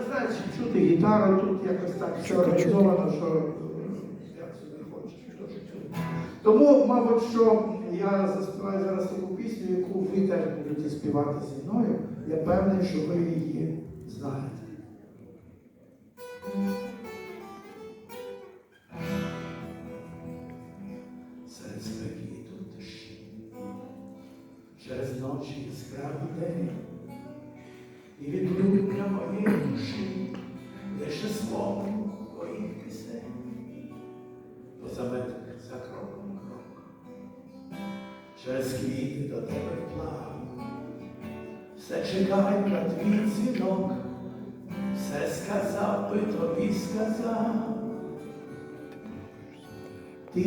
не знаю, чи чути гітару, тут якось так все організовано, що е, хочеш. що ж чути. Тому, мабуть, що я заспіваю зараз таку пісню, яку ви теж будете співати зі мною. Я певний, що ви її знаєте. Серед спекіту тиші, через ночі яскравий день, слово твоїх пісень, поза метр за кроком крок, через квіти до тебе плав, все чекай на твій дзвінок, все сказав би тобі сказав. Ти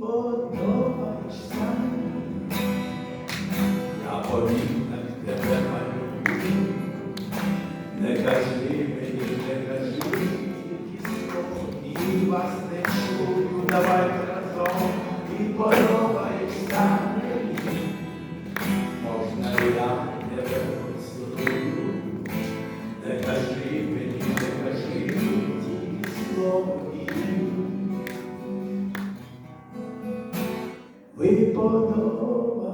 подобаєшся, я повинна тебе малюю. Не кажи мені, вас не чую, давайте разом і подобаєшся мені. Можна я тебе поцілую, не кажи мені, не кажи тільки слово. ви подобаєтесь мені.